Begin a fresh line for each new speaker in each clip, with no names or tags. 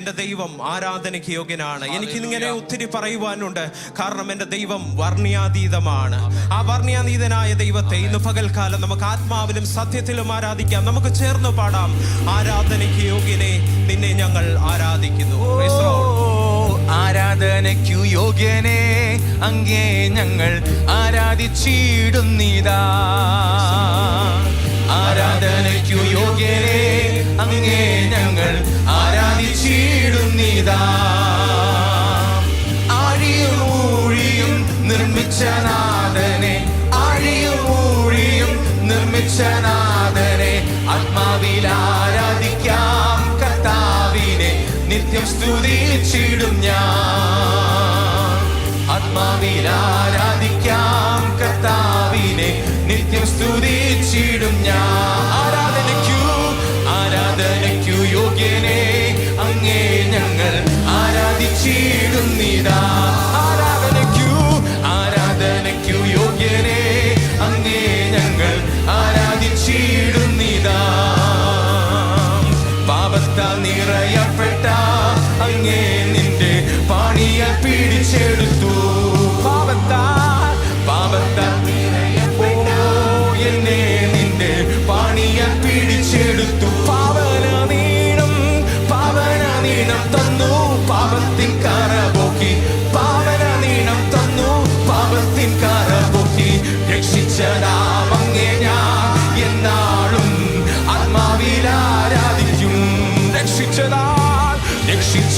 എന്റെ ദൈവം ആരാധനയ്ക്ക് യോഗ്യനാണ് എനിക്ക് ഇങ്ങനെ ഒത്തിരി പറയുവാനുണ്ട്. കാരണം എന്റെ ദൈവം വർണ്യാതീതമാണ് ആ വർണ്യാതീതനായ ദൈവത്തെ ഇന്ന് പകൽക്കാലം നമുക്ക് ആത്മാവിലും സത്യത്തിലും ആരാധിക്കാം. നമുക്ക് ചേർന്ന് പാടാം. ആരാധനയ്ക്ക് യോഗ്യനെ നിന്നെ ഞങ്ങൾ ആരാധിക്കുന്നു.
ആരാധനയ്ക്കു യോഗ്യനെ അങ്ങേ ഞങ്ങൾ ആരാധിച്ചിടുന്നിതാ. ആരാധനയ്ക്കു യോഗ്യനെ അങ്ങേ ഞങ്ങൾ നിർമ്മിച്ച അഴിയും ഊഴിയും നിർമ്മിച്ചനാഥനെ ആത്മാവിൽ ആരാധിക്കാം കർത്താവിനെ നിത്യം സ്തുതിച്ചിടും ഞാൻ. ആത്മാവിൽ ആരാധിക്കാം കർത്താവിനെ നിത്യം സ്തുതിച്ചിടും ഞാൻ.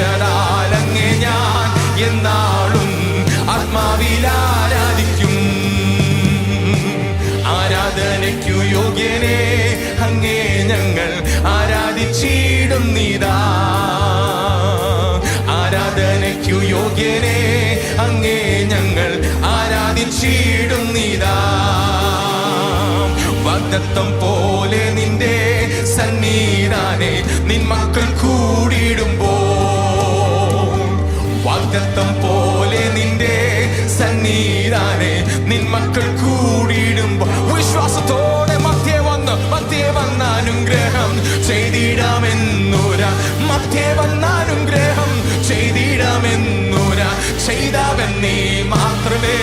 രക്ഷിച്ചതാൽ ഞാൻ എന്നാളും ആത്മാവിൽ ആരാധിക്കും ആരാധനയ്ക്കു യോഗ്യനെ അങ്ങേ ഞങ്ങൾ ആരാധിച്ചിടും നീതാ. ആരാധനയ്ക്കു യോഗ്യനെ അങ്ങേ ഞങ്ങൾ ആരാധിച്ചിടും നീതാ. വാഗ്ദത്തം പോലെ വാഗ്ദത്തം പോലെ നിന്റെ സന്നിധാനെ നിൻ മക്കൾ കൂടിയിടുമ്പോ വിശ്വാസത്തോടെ മധ്യേ വന്ന് മധ്യേ വന്ന അനുഗ്രഹം ചെയ്തിടാമെന്നൂര. മധ്യേ വന്ന അനുഗ്രഹം ചെയ്തിടാമെന്നൂര. ചെയ്തവൻ നീ മാത്രമേ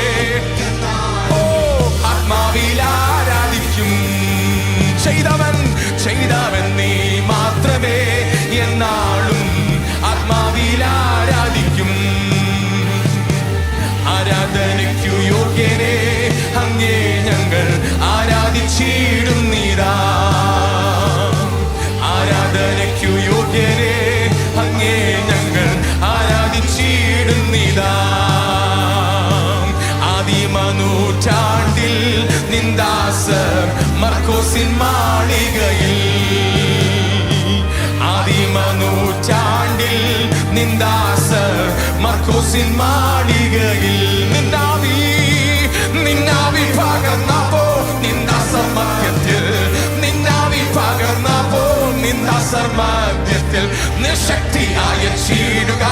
മർക്കോസിൻ മാളികയിൽ ആദിമനൂറ്റാണ്ടിൽ നിന്ദാസ മാർക്കോസിൻ മാളികയിൽ നിന്നാവി നിന്നാവി പകർന്നപ്പോ നിന്ദാസ മധ്യത്തിൽ നിന്നാവി പകർന്നപ്പോ നിന്ദാസ മധ്യത്തിൽ നിശക്തിയായ ചീടുക.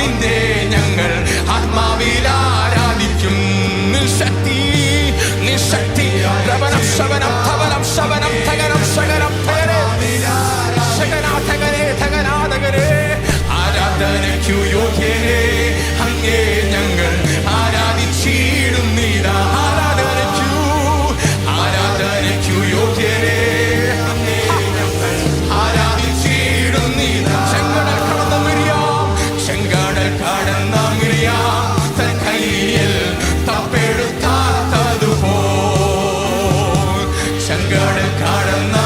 നിന്റെ ഞങ്ങൾ ആത്മാവിൽ ആരാധിക്കും. നിശക്തി നിശക്തി ശവനം കടന്ന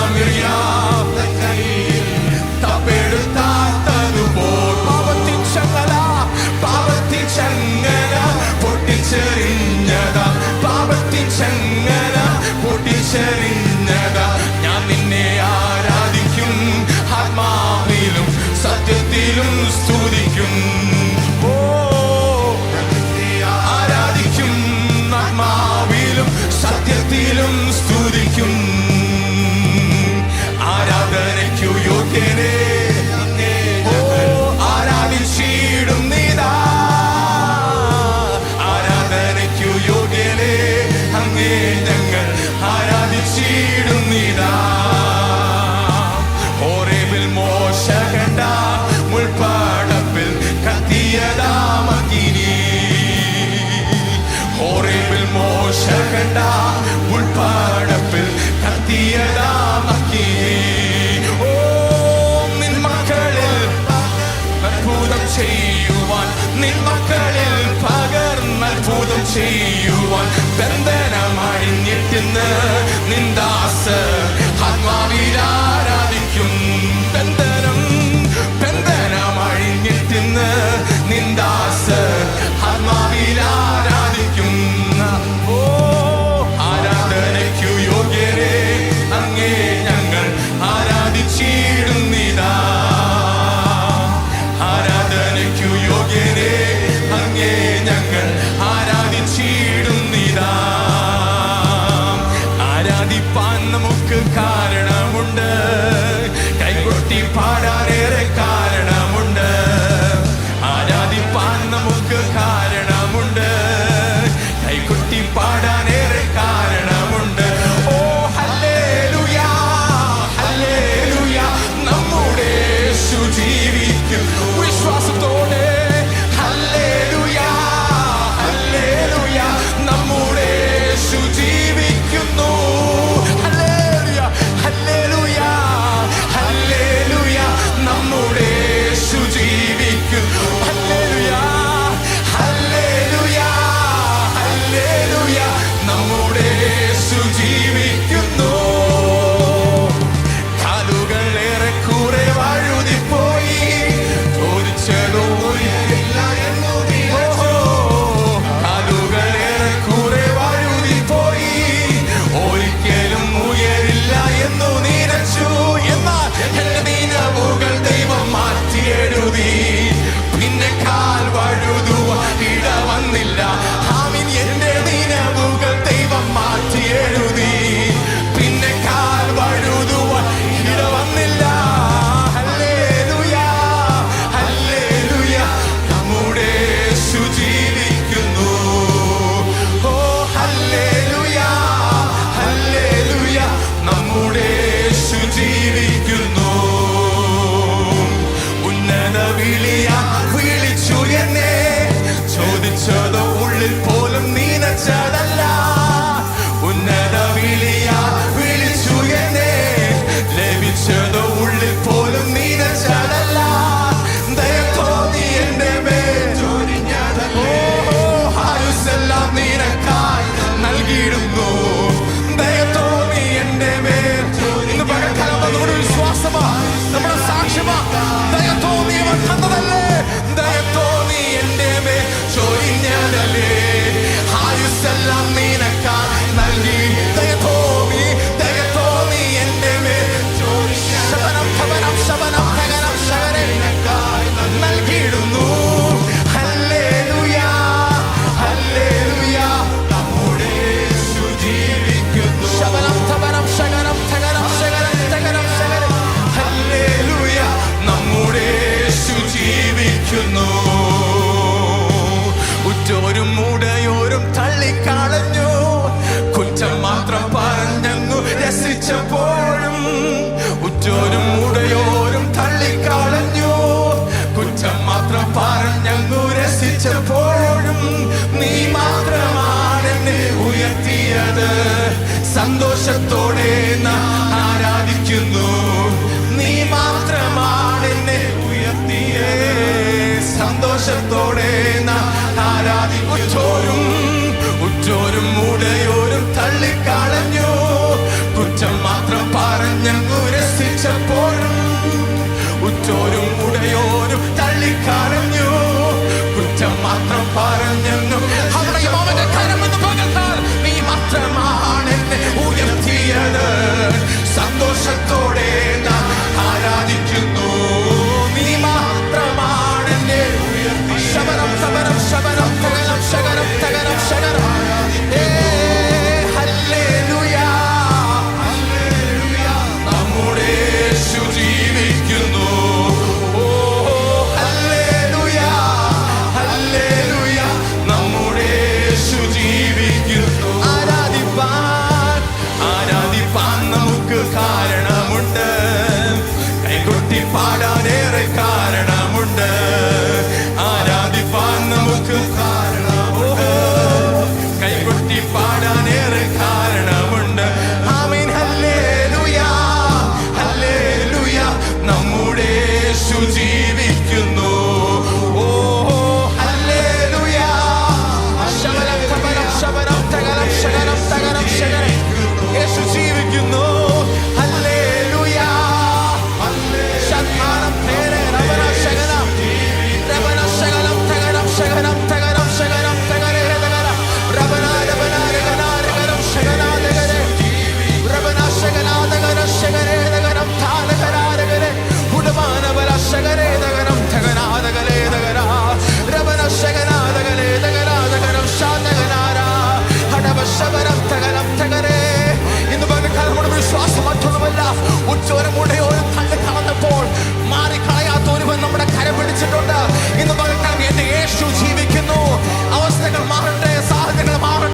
see പാൻ നമുക്ക് കാരണമുണ്ട് കൈകൊട്ടി പാടാനേറെ കാരണം സന്തോഷത്തോടെ ആരാധിക്കുന്നു. നീ മാത്രമാണ് എന്നെ ഉയർത്തിയേ. സന്തോഷത്തോടെ ആരാധിക്കുന്നു.